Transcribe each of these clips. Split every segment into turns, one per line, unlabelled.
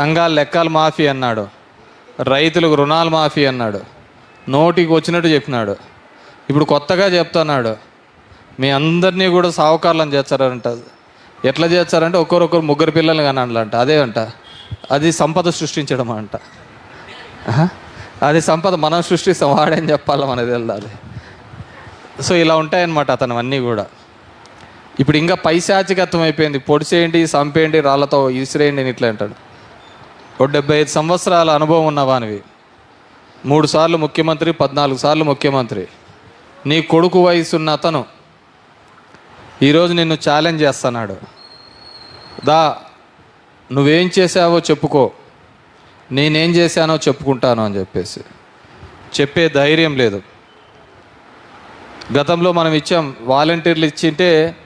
సంఘాల లెక్కలు మాఫీ అన్నాడు. రైతులకు రుణాలు మాఫీ అన్నాడు. నోటికి వచ్చినట్టు చెప్పినాడు. ఇప్పుడు కొత్తగా చెప్తున్నాడు. మీ అందరినీ కూడా సావుకారులను చేస్తారంట. ఎట్లా చేస్తారంటే ఒక్కొక్కరు ముగ్గురు పిల్లలు అంట అదే అంట. అది సంపద సృష్టించడం అంట. అది సంపద మనం సృష్టిస్తాం. వాడేం చెప్పాలి మనది వెళ్ళాలి సో ఇలా ఉంటాయన్నమాట అతను అన్నీ కూడా. ఇప్పుడు ఇంకా పైశాచికత్వం అయిపోయింది. పొడిచేయండి సంపేయండి రాళ్ళతో ఇసిరేయండి అని ఇట్లా అంటాడు. ఒక డెబ్బై ఐదు సంవత్సరాల అనుభవం ఉన్నవానివి మూడు సార్లు ముఖ్యమంత్రి పద్నాలుగు సార్లు ముఖ్యమంత్రి. నీ కొడుకు వయసున్న అతను ఈరోజు నిన్ను ఛాలెంజ్ చేస్తున్నాడు. దా నువ్వేం చేసావో చెప్పుకో. నేనేం చేశానో చెప్పుకుంటాను అని చెప్పేసి. చెప్పే ధైర్యం లేదు. గతంలో మనం ఇచ్చాం వాలంటీర్లు ఇచ్చింటే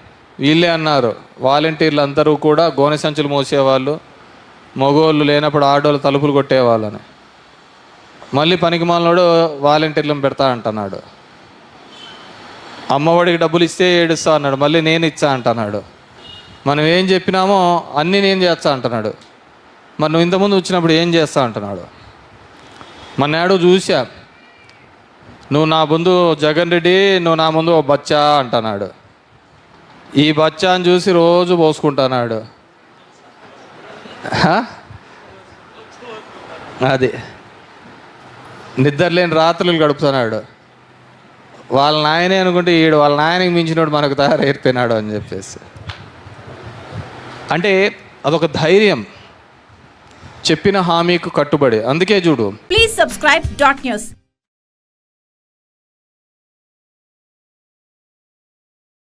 వీళ్ళే అన్నారు. వాలంటీర్లు అందరూ కూడా గోనె సంచులు మోసేవాళ్ళు. మగోళ్ళు లేనప్పుడు ఆడోళ్ళు తలుపులు కొట్టేవాళ్ళని. మళ్ళీ పనికి మాలనోడు వాలంటీర్లను పెడతా అంటున్నాడు. అమ్మఒడికి డబ్బులు ఇస్తే ఏడుస్తా అన్నాడు మళ్ళీ నేను ఇచ్చా అంటున్నాడు. మనం ఏం చెప్పినామో అన్నీ నేను చేస్తా అంటున్నాడు. మరి నువ్వు ఇంతకుముందు వచ్చినప్పుడు ఏం చేస్తా అంటున్నాడు? మన నాడు చూసా నువ్వు నా ముందు జగన్ రెడ్డి నువ్వు నా ముందు ఓ బచ్చా అంటున్నాడు. ఈ బచ్చా అని చూసి రోజు పోసుకుంటున్నాడు. అది. నిద్రలేని రాత్రులు గడుపుతున్నాడు. వాళ్ళ నాయనే అనుకుంటే ఈడు వాళ్ళ నాయనకి మించినోడు మనకు తయారైపోయినాడు అని చెప్పేసి. అంటే అదొక ధైర్యం. చెప్పిన హామీకు కట్టుబడి. అందుకే చూడు.
Please subscribe dot news